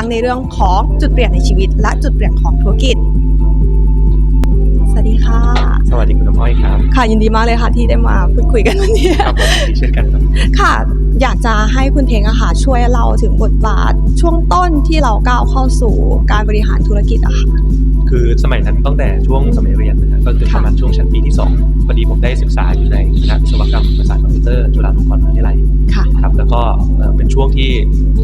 ทั้งในเรื่องของจุดเปลี่ยนในชีวิต และจุดเปลี่ยนของธุรกิจ สวัสดีค่ะ สวัสดีคุณน้ำอ้อยครับ ค่ะยินดีมากเลยค่ะที่ได้มาพูดคุยกันวันนี้ครับผมดีเช่นกันครับ ค่ะ อยากจะให้คุณเทงอะค่ะช่วยเล่าถึงบทบาท ช่วงต้นที่เราก้าวเข้าสู่การบริหารธุรกิจอะค่ะ คือสมัยนั้นตั้งแต่ช่วงสมัยเรียนนะฮะก็คือประมาณช่วงชั้นปีที่2พอดีผมได้ศึกษาอยู่ในคณะวิศวกรรมภาษาสตร์คอมพิวเตอร์จุฬาลงกรณ์มหาวิทยาลัยค่ะ ครับแล้วก็เอ่อเป็น ช่วงที่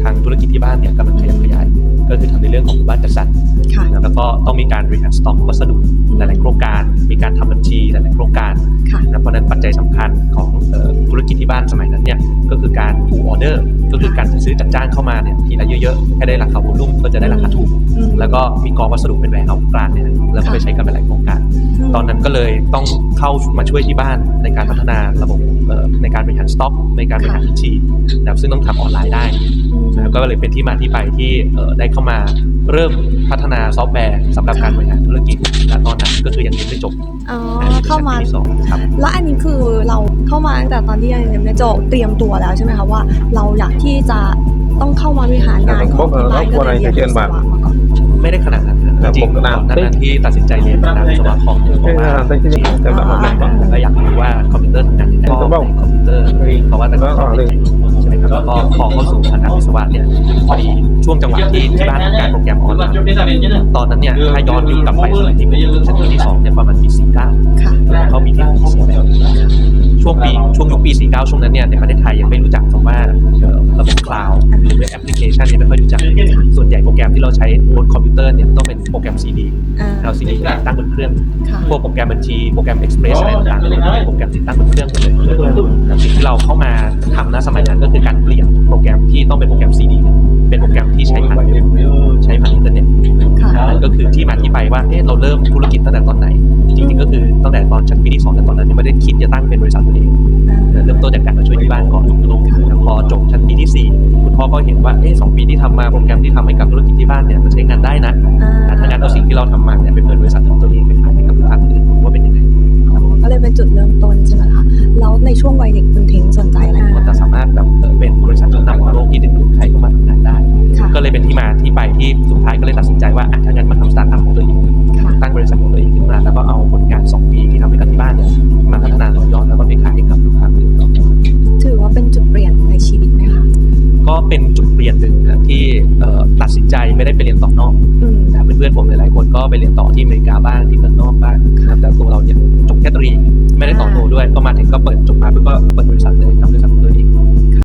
ทางธุรกิจที่บ้านเนี่ยกำลังขยับขยาย ก็คือทำในเรื่องของหมู่บ้านจัดสรรค่ะแล้วก็ต้องมีการบริหารสต็อกวัสดุหลาย ๆ โครงการ มีการทำบัญชีหลาย ๆ โครงการค่ะนะเพราะฉะนั้นปัจจัยสำคัญของเอ่อธุรกิจที่บ้านสมัยนั้นเนี่ยก็คือการ full order ก็คือการซื้อจัดจ้างเข้ามาเนี่ยทีละเยอะๆให้ได้ราคาวอลุ่มก็จะได้ราคาถูกอืมแล้วก็มีกองวัสดุเป็นแหวนเอากลางเนี่ยนะแล้วก็ไปใช้กันเป็นหลายโครงการ ตอนนั้นก็เลยต้องเข้ามาช่วยที่บ้านในการพัฒนาระบบเอ่อ ในการบริหารสต็อกในการบริหารบัญชีนะครับซึ่งต้องทำออนไลน์ได้นะครับก็เลยเป็นที่มาที่ไปที่เอ่อได้เข้ามาเริ่มพัฒนาซอฟต์แวร์สำหรับการบริหารธุรกิจณตอนนั้นก็คือยังเรียนไม่จบอ๋อนะเข้ามาปีที่สองครับแล้วอันนี้คือเราเข้ามาตั้งแต่ตอนที่ยังเรียนไม่จบเตรียมตัวแล้วใช่ไหมคะว่าเราอยากที่จะต้องเข้ามาบริหารงานของที่บ้านก็เลยเรียนวิศวะมาก่อนไม่ได้ขนาดนั้นนะจริงๆก่อนหน้านั้นที่ตัดสินใจเรียนคณะวิศวะคอมเนี่ยเพราะว่าจริงๆแล้วก็อยากรู้ว่า คอมพิวเตอร์ทำงางคอมพิวเตอร์เพราะว่าแต่ก่อนเรียนใช่ไหมครับแล้วก็พอเข้าสู่คณะวิศวะเนี่ยพอดีช่วงจังหวะที่ที่บ้านทำการโปรแกรมออนไลน์ตอนนั้นเนี่ยถ้าย้อนยุคกลับไปสมัยที่ผมชั้นปีที่สองเนี่ยประมาณปี49ค่ะเขามีที่ปี48ช่วงปีช่วงยุคปี 49 ช่วงนั้นเนี่ยในประเทศไทยยังไม่รู้จักคำว่าเอ่อระบบคลาวด์หรือแอปพลิเคชันเนี่ยไม่ค่อยรู้จักส่วน ที่เราใช้บนคอมพิวเตอร์เนี่ยต้องเป็นโปรแกรม CD อ่าเอา CD ไปตั้งบนเครื่องค่ะพวกโปรแกรมบัญชีโปรแกรม Express อะไรต่างๆเนี่ยเป็นโปรแกรมติดตั้งบนเครื่องหมดเลยแต่สิ่งที่เราเข้ามาทำณสมัยนั้นก็คือการเปลี่ยนโปรแกรมที่ต้องเป็นโปรแกรม CD เนี่ยเป็นโปรแกรมที่ใช้ผ่านเว็บใช้ผ่านอินเทอร์เน็ตค่ะนั่นก็คือที่มาที่ไปว่าเอ๊ะเราเริ่มธุรกิจตั้งแต่ตอนไหน จริงๆก็คือตั้งแต่ตอนชั้นปีที่สองแต่ตอนนั้นยังไม่ได้คิดจะตั้งเป็นบริษัทตัวเองอ่าเริ่มต้นจากการมาช่วยที่บ้านก่อนแล้วพอจบชั้นปีที่สี่คุณพ่อก็เห็น ว่าเอ๊ะสองปีที่ทำมาโปรแกรมที่ทำให้กับธุรกิจที่บ้านเนี่ยมันใช้งานได้นะอ่าแต่ถ้างั้นเอาสิ่งที่เราทำมาเนี่ยไปเปิดบริษัทของตัวเองไปขายให้กับลูกค้าคนอื่นว่าเป็นยังไงก็เลยเป็นจุดเริ่มต้นใช่ไหมคะแล้วในช่วงวัยเด็กคุณเทงสนใจอะไรว่าจะสามารถแบบเอ่อเป็นบริษัทชั้นนำของโลกที่ดึงดูดใครเข้ามาทำงานได้ค่ะก็เลยเป็นที่มาที่ไปที่สุดท้ายก็เลยตัดสินใจว่าอะถ้างั้นมาทำสตาร์ทอัพของตัวเองค่ะตั้งบริษัทของตัวเองขึ้นมาแล้วก็ ก็เป็นจุดเปลี่ยนหนึ่งนะครับที่เอ่อตัดสินใจไม่ได้ไปเรียนต่อนอกอืมนะครับเพื่อนๆผมหลายๆคนก็ไปเรียนต่อที่อเมริกาบ้างที่เมืองนอกบ้างนะครับแต่ตัวเราเนี่ยจบแค่ตรีไม่ได้ต่อโทด้วยก็มาถึงก็เปิดจบมาปุ๊บก็เปิดบริษัทเลยทำบริ